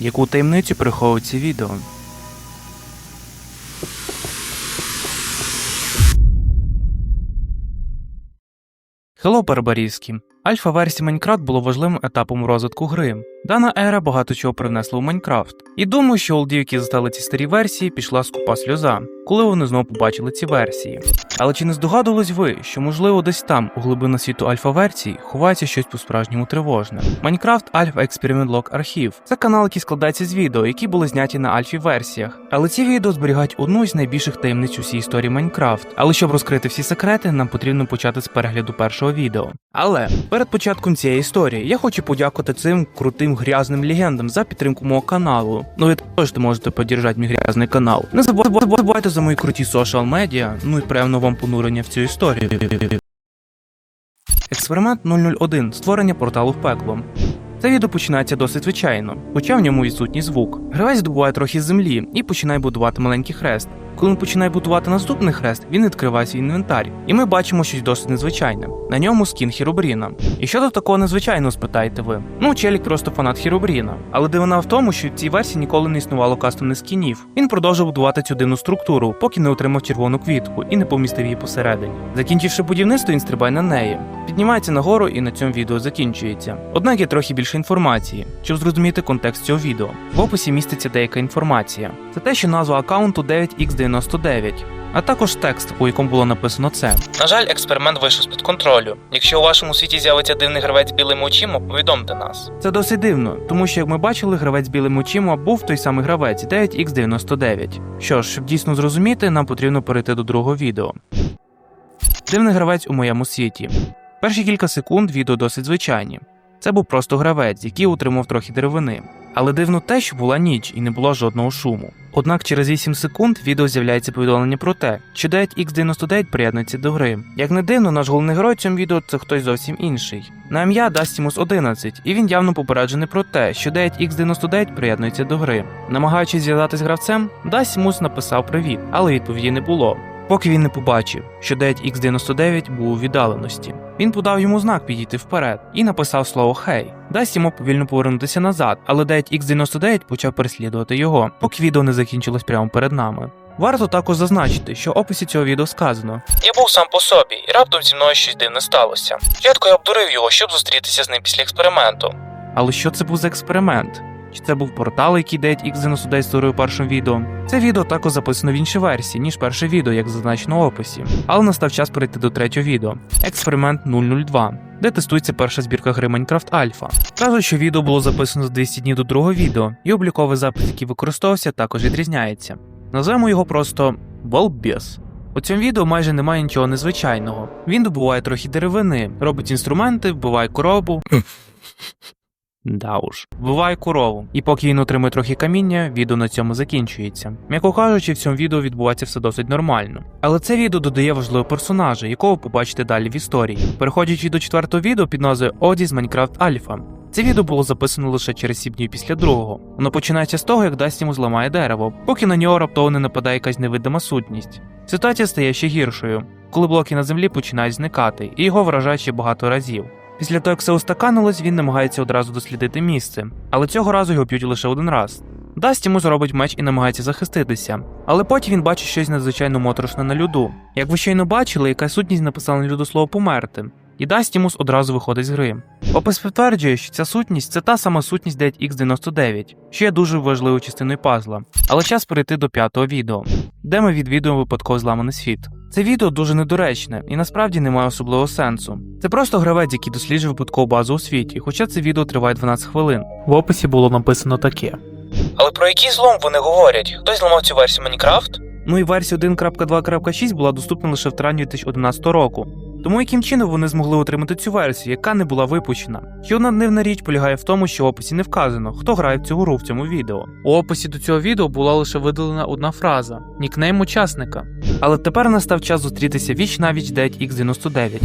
Яку таємницю приховують ці відео? Хелло, Барбарівські! Альфа-версія Майнкрафт було важливим етапом розвитку гри. Дана ера багато чого привнесла у Майнкрафт. І думаю, що олдів, які застали ці старі версії, пішла скупа сльоза, коли вони знову побачили ці версії. Але чи не здогадувались ви, що можливо десь там, у глибинах світу альфа-версій, ховається щось по-справжньому тривожне? Майнкрафт Альфа Експеримент Лог Архів це канал, який складається з відео, які були зняті на альфі-версіях. Але ці відео зберігають одну із найбільших таємниць у всій історії Майнкрафт. Але щоб розкрити всі секрети, нам потрібно почати з перегляду першого відео. Але перед початком цієї історії я хочу подякувати цим крутим грязним легендам за підтримку мого каналу. Ну ви також можете підтримати мій грязний канал. Не забувайте за мої круті соціал медіа, ну і певно вам понурення в цю історію. Експеримент 001. Створення порталу в пекло. Це відео починається досить звичайно, хоча в ньому відсутній звук. Гравець здобуває трохи землі і починає будувати маленький хрест. Коли він починає будувати наступний хрест, він відкриває свій інвентар, і ми бачимо щось досить незвичайне. На ньому скін Хіробріна. І що до такого незвичайного, спитаєте ви? Ну, Челік просто фанат Хіробріна. Але дивина в тому, що в цій версії ніколи не існувало кастомних скінів. Він продовжив будувати цю дивну структуру, поки не отримав червону квітку і не помістив її посередині. Закінчивши будівництво, він стрибає на неї, піднімається нагору і на цьому відео закінчується. Однак є трохи більше інформації, щоб зрозуміти контекст цього відео. В описі міститься деяка інформація. Це те, що назва аккаунту 9x99. А також текст, у якому було написано це. На жаль, експеримент вийшов з-під контролю. Якщо у вашому світі з'явиться дивний гравець з білими очима, повідомте нас. Це досить дивно, тому що, як ми бачили, гравець з білими очима був той самий гравець 9x99. Що ж, щоб дійсно зрозуміти, нам потрібно перейти до другого відео. Дивний гравець у моєму світі. Перші кілька секунд відео досить звичайні. Це був просто гравець, який утримав трохи деревини. Але дивно те, що була ніч і не було жодного шуму. Однак через 8 секунд відео з'являється повідомлення про те, що 9x99 приєднується до гри. Як не дивно, наш головний герой цьому відео це хтось зовсім інший. На ім'я Dastimus 11, і він явно попереджений про те, що 9x99 приєднується до гри. Намагаючись зв'язатись з гравцем, Dastimus написав привіт, але відповіді не було. Поки він не побачив, що 9x99 був у віддаленості. Він подав йому знак підійти вперед і написав слово Хей. Дасть йому повільно повернутися назад, але 9x99 почав переслідувати його, поки відео не закінчилось прямо перед нами. Варто також зазначити, що в описі цього відео сказано: Я був сам по собі, і раптом зі мною щось дивне сталося. Спочатку я обдурив його, щоб зустрітися з ним після експерименту. Але що це був за експеримент? Чи це був портал, який 9x99 створив у першому відео? Це відео також записано в іншій версії, ніж перше відео, як зазначено в описі. Але настав час перейти до третього відео Експеримент 002, де тестується перша збірка гри Minecraft Alpha. Кажуть, що відео було записано за 200 днів до другого відео, і обліковий запис, який використовувався, також відрізняється. Назвемо його просто Балбес. У цьому відео майже немає нічого незвичайного. Він добуває трохи деревини, робить інструменти, вбиває коробу. Да уж. Вбиває корову. І поки він отримує трохи каміння, відео на цьому закінчується. М'яко кажучи, в цьому відео відбувається все досить нормально. Але це відео додає важливого персонажа, якого побачите далі в історії. Переходячи до четвертого відео під назвою Оді з Minecraft Alpha. Це відео було записано лише через 7 днів після другого. Воно починається з того, як дасть йому зламає дерево, поки на нього раптово не нападає якась невидима сутність. Ситуація стає ще гіршою, коли блоки на землі починають зникати, і його вражають ще багато разів. Після того, як все устаканилось, він намагається одразу дослідити місце, але цього разу його б'ють лише один раз. Дасть йому зробить меч і намагається захиститися, але потім він бачить щось надзвичайно моторошне на льоду. Як ви щойно бачили, яка сутність написала на льоду слово померти, і Дастімус одразу виходить з гри. Опис підтверджує, що ця сутність це та сама сутність 9x99, що є дуже важливою частиною пазла. Але час перейти до п'ятого відео, де ми відвідуємо випадково зламаний світ. Це відео дуже недоречне і насправді не має особливого сенсу. Це просто гравець, який досліджує випадкову базу у світі, хоча це відео триває 12 хвилин. В описі було написано таке. Але про який злом вони говорять? Хтось зламав цю версію Майнкрафт? Ну і версія 1.2.6 була доступна лише в травні 2011 року. Тому яким чином вони змогли отримати цю версію, яка не була випущена? Ще одна дивна річ полягає в тому, що в описі не вказано, хто грає в цю гру в цьому відео. У описі до цього відео була лише видалена одна фраза нікнейм учасника. Але тепер настав час зустрітися віч на віч 9x99.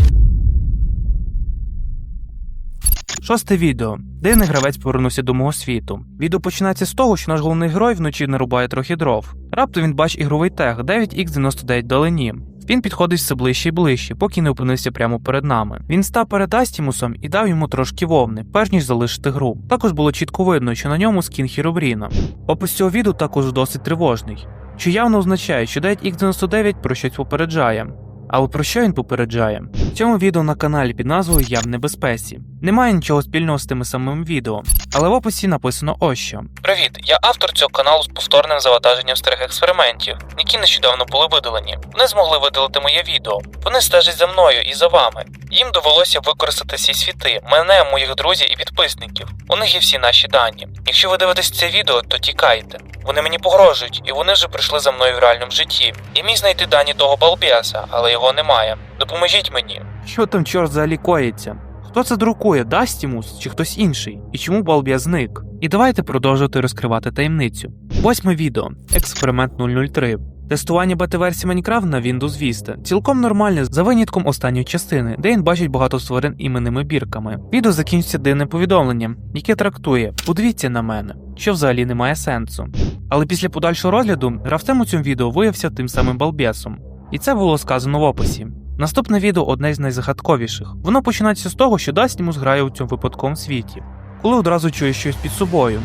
Шосте відео. Дивний гравець повернувся до мого світу. Відео починається з того, що наш головний герой вночі нарубає трохи дров. Раптом він бачить ігровий тег 9x99 долині. Він підходить все ближче і ближче, поки не опинився прямо перед нами. Він став перед Астімусом і дав йому трошки вовни, перш ніж залишити гру. Також було чітко видно, що на ньому скін Хіробріна. Опис цього відео також досить тривожний, що явно означає, що 9X99 про щось попереджає. Але про що він попереджає? В цьому відео на каналі під назвою Я в небезпеці. Немає нічого спільного з тими самими відео, але в описі написано ось що. Привіт, я автор цього каналу з повторним завантаженням старих експериментів, які нещодавно були видалені. Вони змогли видалити моє відео. Вони стежать за мною і за вами. Їм довелося використати всі світи, мене, моїх друзів і підписників. У них є всі наші дані. Якщо ви дивитесь це відео, то тікайте. Вони мені погрожують, і вони вже прийшли за мною в реальному житті. Я міг знайти дані того балбеса, але його немає. Допоможіть мені. Що там чорт взагалі коїться? Хто це друкує, Дастімус чи хтось інший? І чому балбія зник? І давайте продовжувати розкривати таємницю. Восьме відео. Експеримент 003. Тестування бета-версії Minecraft на Windows Vista. Цілком нормальне за винятком останньої частини, де він бачить багато створень іменними бірками. Відео закінчиться дивним повідомленням, яке трактує Подивіться на мене, що взагалі не має сенсу. Але після подальшого розгляду гравцем у цьому відео виявився тим самим балбесом. І це було сказано в описі. Наступне відео одне з найзагадковіших. Воно починається з того, що Дастімус грає у цьому випадковому світі, коли одразу чує щось під собою.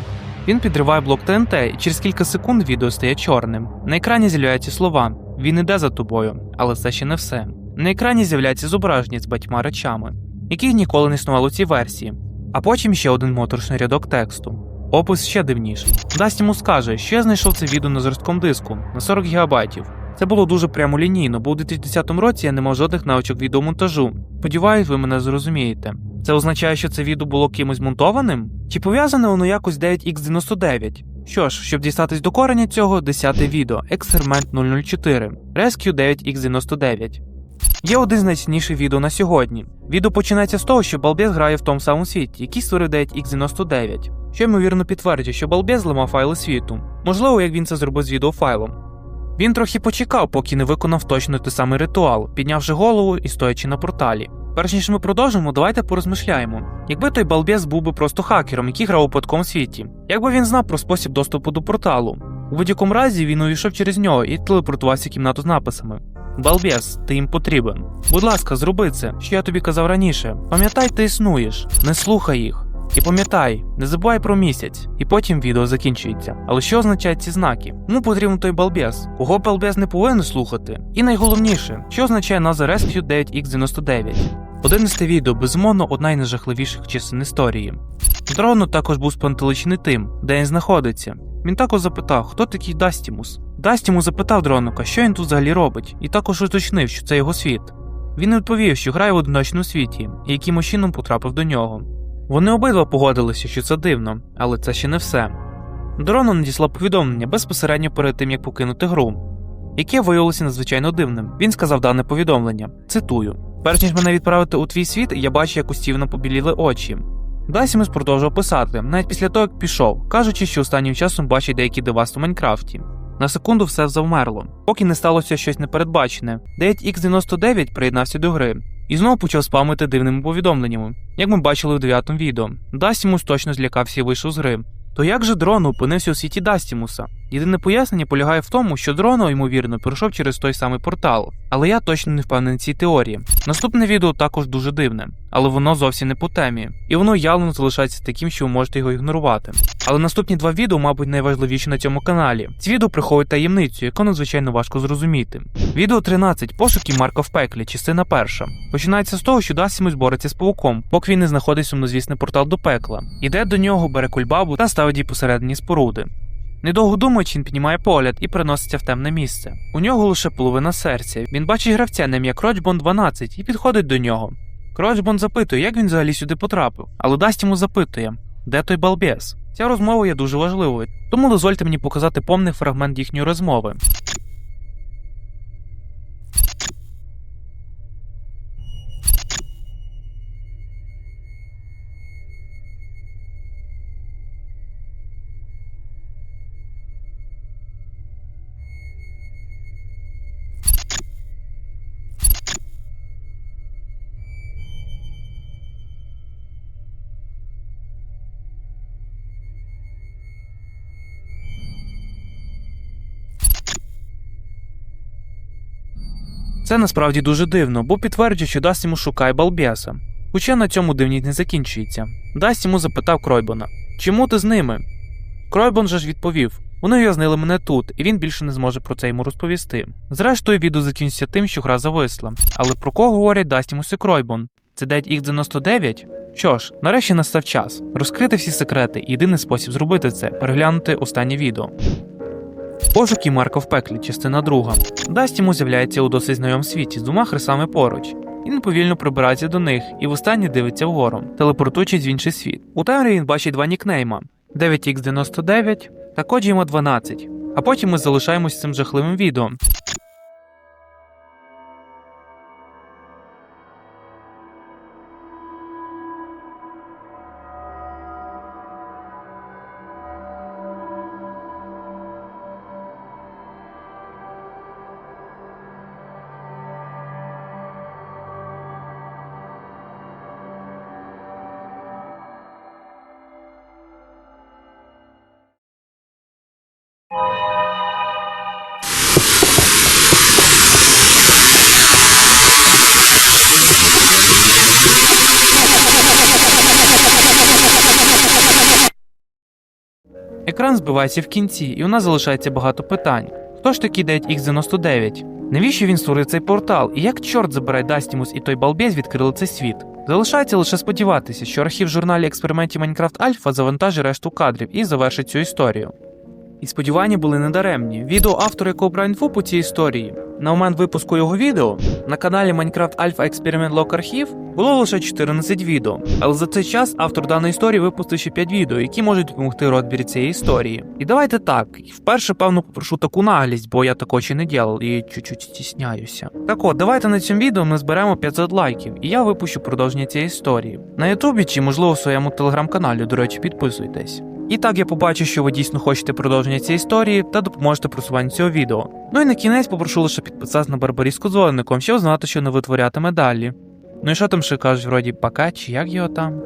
Він підриває блок ТНТ, і через кілька секунд відео стає чорним. На екрані з'являються слова: Він іде за тобою, але це ще не все. На екрані з'являється зображення з батьма речами, яких ніколи не існувало у цій версії. А потім ще один моторшний рядок тексту. Опис ще дивніший. Дастімус каже, що я знайшов це відео на жорсткому диску на 40 гігабайтів. Це було дуже прямолінійно, бо у 2010 році я не мав жодних навичок відеомонтажу. Сподіваюсь, ви мене зрозумієте. Це означає, що це відео було кимось монтованим? Чи пов'язане воно якось 9X99? Що ж, щоб дістатись до кореня цього, 10 відео, експеримент 004, Rescue 9X99. Є один з найцінніших відео на сьогодні. Відео починається з того, що Балбес грає в тому самому світі, який створив 9X99, що ймовірно підтверджує, що Балбес зламав файли світу. Можливо, як він це зробив з відеофайлом. Він трохи почекав, поки не виконав точно той самий ритуал, піднявши голову і стоячи на порталі. Перш ніж ми продовжимо, давайте порозмишляємо. Якби той балбес був би просто хакером, який грав у випадковому світі, як би він знав про спосіб доступу до порталу. У будь-якому разі він увійшов через нього і телепортувався в кімнату з написами. Балбес, ти їм потрібен. Будь ласка, зроби це, що я тобі казав раніше. Пам'ятай, ти існуєш, не слухай їх. І пам'ятай, не забувай про місяць, і потім відео закінчується. Але що означають ці знаки? Кому потрібен той балбес? Кого балбес не повинен слухати? І найголовніше, що означає назва Rescue 9X99? Одинадцяте відео, безумовно, одна із найжахливіших частин історії. Дрону також був спантеличений тим, де він знаходиться. Він також запитав, хто такий Дастімус. Дастімус запитав дронука, що він тут взагалі робить, і також уточнив, що це його світ. Він відповів, що грає в одиночному світі, і яким чином потрапив до нього. Вони обидва погодилися, що це дивно, але це ще не все. Дрону надіслав повідомлення безпосередньо перед тим, як покинути гру, яке виявилося надзвичайно дивним. Він сказав дане повідомлення. Цитую: Перш ніж мене відправити у твій світ, я бачу, як у Стівена побіліли очі. Дасімус продовжував писати, навіть після того, як пішов, кажучи, що останнім часом бачить деякі девасти в Майнкрафті. На секунду все завмерло, поки не сталося щось непередбачене. 9X99 приєднався до гри і знову почав спамити дивними повідомленнями, як ми бачили у дев'ятому відео. Дастімус точно злякався і вийшов з гри. То як же дрон опинився у світі Дастімуса? Єдине пояснення полягає в тому, що дрон, ймовірно, пройшов через той самий портал, але я точно не впевнений цій теорії. Наступне відео також дуже дивне, але воно зовсім не по темі, і воно явно залишається таким, що ви можете його ігнорувати. Але наступні два відео, мабуть, найважливіші на цьому каналі. Ці відео приховують таємницю, яку надзвичайно важко зрозуміти. Відео 13. Пошуки Марка в пеклі, частина перша. Починається з того, що Дасімус бореться з пауком, поки він не знаходить сумнозвісний портал до пекла. Іде до нього, бере кульбабу та ставить її посередині споруди. Недовго думаючи, він піднімає погляд і приноситься в темне місце. У нього лише половина серця. Він бачить гравця на ім'я Крочбон 12 і підходить до нього. Крочбон запитує, як він взагалі сюди потрапив, але дасть йому запитує, де той балбес. Ця розмова є дуже важливою, тому дозвольте мені показати повний фрагмент їхньої розмови. Це насправді дуже дивно, бо підтверджує, що Дастіму шукає балбеса. Хоча на цьому дивність не закінчується. Дастіму запитав Кройбона: Чому ти з ними? Кройбон же ж відповів: Вони в'язнили мене тут, і він більше не зможе про це йому розповісти. Зрештою, відео закінчиться тим, що гра зависла. Але про кого говорять Дастімус і Кройбон? Це Dead X99? Що ж, нарешті настав час розкрити всі секрети, єдиний спосіб зробити це переглянути останнє відео. Пошуки Марка в пеклі, частина друга. Дастіму з'являється у досить знайомому світі з двома хресами поруч. Він повільно прибирається до них і востаннє дивиться вгору, телепортуючись в інший світ. У темряві він бачить два нікнейма: 9x99 та Коджіма 12. А потім ми залишаємось цим жахливим відео. Екран збивається в кінці, і у нас залишається багато питань. Хто ж такий 9X99? Навіщо він створив цей портал? І як чорт забирай Дастімус і той балбєз відкрили цей світ? Залишається лише сподіватися, що архів журналі експериментів Майнкрафт Альфа завантажить решту кадрів і завершить цю історію. І сподівання були недаремні. Відео автора, якого брав інфу по цій історії, на момент випуску його відео на каналі Minecraft Alpha Experiment Log Архів було лише 14 відео. Але за цей час автор даної історії випустив ще 5 відео, які можуть допомогти у розбірі цієї історії. І давайте так. Вперше, певно, попрошу таку наглість, бо я такого ще не ділав і чуть-чуть стісняюся. Так от, давайте на цьому відео ми зберемо 500 лайків, і я випущу продовження цієї історії. На Ютубі чи, можливо, в своєму телеграм-каналі, до речі, підписуйтесь. І так я побачу, що ви дійсно хочете продовження цієї історії та допоможете просуванню цього відео. Ну і на кінець попрошу лише підписатися на Барбаріску дзвоником, щоб знати, що не витворятиме далі. Ну і що там ще кажуть, вроді пока, чи як його там?